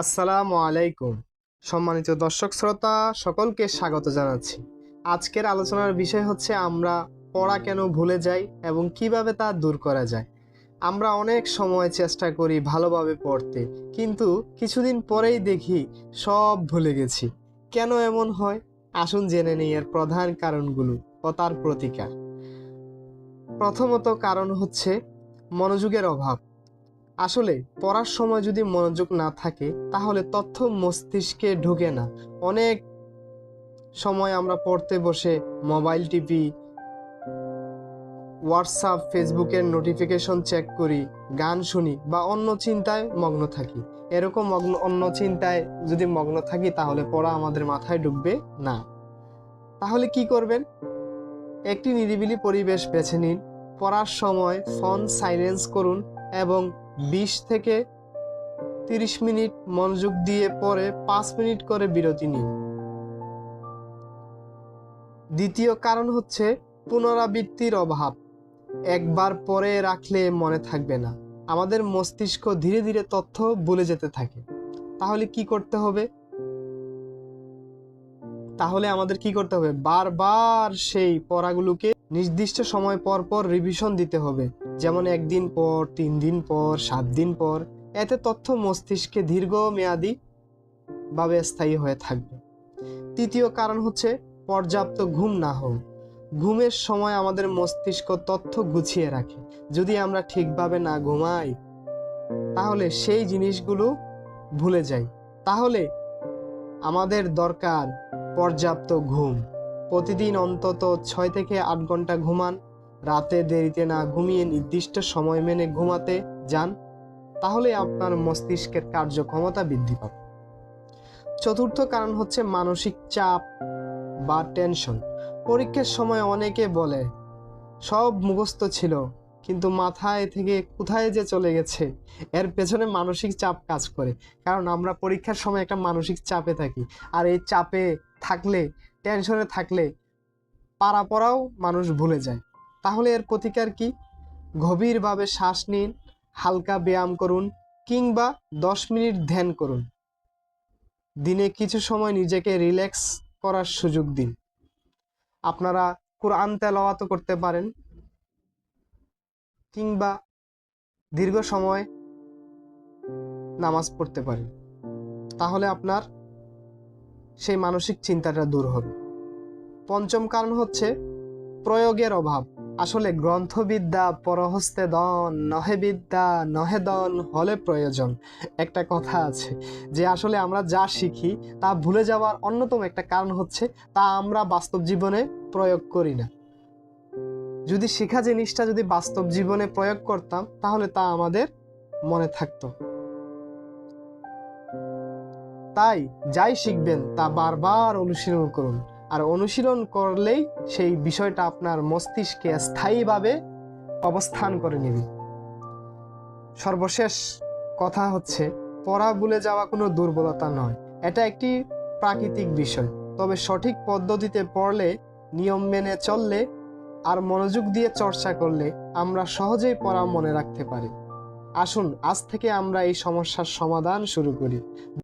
আসসালামু আলাইকুম। সম্মানিত দর্শক শ্রোতা, সকলকে স্বাগত জানাচ্ছি। আজকের আলোচনার বিষয় হচ্ছে আমরা পড়া কেন ভুলে যাই এবং কীভাবে তা দূর করা যায়। আমরা অনেক সময় চেষ্টা করি ভালোভাবে পড়তে, কিন্তু কিছুদিন পরেই দেখি সব ভুলে গেছি। কেন এমন হয়? আসুন জেনে নিই এর প্রধান কারণগুলো ও তার প্রতিকার। প্রথমত কারণ হচ্ছে মনোযোগের অভাব। আসলে পড়ার সময় যদি মনোযোগ না থাকে, তাহলে তথ্য মস্তিষ্কে ঢুকে না। অনেক সময় আমরা পড়তে বসে মোবাইল টিপি হোয়াটসঅ্যাপ, ফেসবুকের নোটিফিকেশন চেক করি, গান শুনি বা অন্য চিন্তায় মগ্ন থাকি। এরকম মগ্ন, অন্য চিন্তায় যদি মগ্ন থাকি, তাহলে পড়া আমাদের মাথায় ঢুকবে না। তাহলে কি করবেন? একটি নিরিবিলি পরিবেশ বেছে নিন। পড়ার সময় ফোন সাইলেন্স করুন এবং বিশ থেকে তিরিশ মিনিট মনোযোগ দিয়ে পরে পাঁচ মিনিট করে বিরতি নিন। দ্বিতীয় কারণ হচ্ছে পুনরাবৃত্তির অভাব। একবার পরে রাখলে মনে থাকবে না। আমাদের মস্তিষ্ক ধীরে ধীরে তথ্য ভুলে যেতে থাকে। তাহলে কি করতে হবে? তাহলে আমাদের কি করতে হবে? বারবার সেই পড়াগুলোকে নির্দিষ্ট সময় পর পর রিভিশন দিতে হবে। যেমন একদিন পর তিন দিন পর সাত দিন পর, এতে তথ্য মস্তিষ্কে দীর্ঘমেয়াদী ভাবে স্থায়ী হয়ে থাকবে। তৃতীয় কারণ হচ্ছে পর্যাপ্ত ঘুম না হোক ঘুমের সময় আমাদের মস্তিষ্ক তথ্য গুছিয়ে রাখে। যদি আমরা ঠিকভাবে না ঘুমাই, তাহলে সেই জিনিসগুলো ভুলে যাই। তাহলে আমাদের দরকার পর্যাপ্ত ঘুম। প্রতিদিন অন্তত ছয় থেকে আট ঘণ্টা ঘুমান। রাতে দেরিতে না ঘুমিয়ে নির্দিষ্ট সময় মেনে ঘুমাতে যান, তাহলে আপনার মস্তিষ্কের কার্যক্ষমতা বৃদ্ধি পাবে। চতুর্থ কারণ হচ্ছে মানসিক চাপ বা টেনশন। পরীক্ষার সময় অনেকে বলে, সব মুখস্থ ছিল, কিন্তু মাথায় থেকে কোথায় যে চলে গেছে? এর পেছনে মানসিক চাপ কাজ করে। কারণ আমরা পরীক্ষার সময় একটা মানসিক চাপে থাকি। আর এই চাপে থাকলে, টেনশনে থাকলে, পারা পড়াও মানুষ ভুলে যায়। তাহলে এর প্রতিকার কি? গভীরভাবে শ্বাস নিন, হালকা ব্যায়াম করুন কিংবা দশ মিনিট ধ্যান করুন। দিনে কিছু সময় নিজেকে রিল্যাক্স করার সুযোগ দিন। আপনারা কোরআন তেলাওয়াত করতে পারেন কিংবা দীর্ঘ সময় নামাজ পড়তে পারেন। তাহলে আপনার সেই মানসিক চিন্তাটা দূর হবে। পঞ্চম কারণ হচ্ছে প্রয়োগের অভাব। আসলে গ্রন্থবিদ্যা পরহস্তে দন, নহে বিদ্যা, নহে দন হলে প্রয়োজন। একটা কথা আছে যে আসলে আমরা যা শিখি তা ভুলে যাওয়ার অন্যতম একটা কারণ হচ্ছে তা আমরা বাস্তব জীবনে প্রয়োগ করি না। যদি শেখা জিনিসটা যদি বাস্তব জীবনে প্রয়োগ করতাম তাহলে তা আমাদের মনে থাকতো। তাই যাই শিখবেন তা বারবার অনুশীলন করুন। আর অনুশীলন করলেই সেই বিষয়টা আপনার মস্তিষ্কে স্থায়ীভাবে অবস্থান করে নেবে। সর্বশেষ কথা হচ্ছে, পড়া ভুলে যাওয়া কোনো দুর্বলতা নয়। এটা একটি প্রাকৃতিক বিষয়। তবে সঠিক পদ্ধতিতে পড়লে, নিয়ম মেনে চললে আর মনোযোগ দিয়ে চর্চা করলে আমরা সহজেই পড়া মনে রাখতে পারি। আসুন, আজ থেকে আমরা এই সমস্যার সমাধান শুরু করি।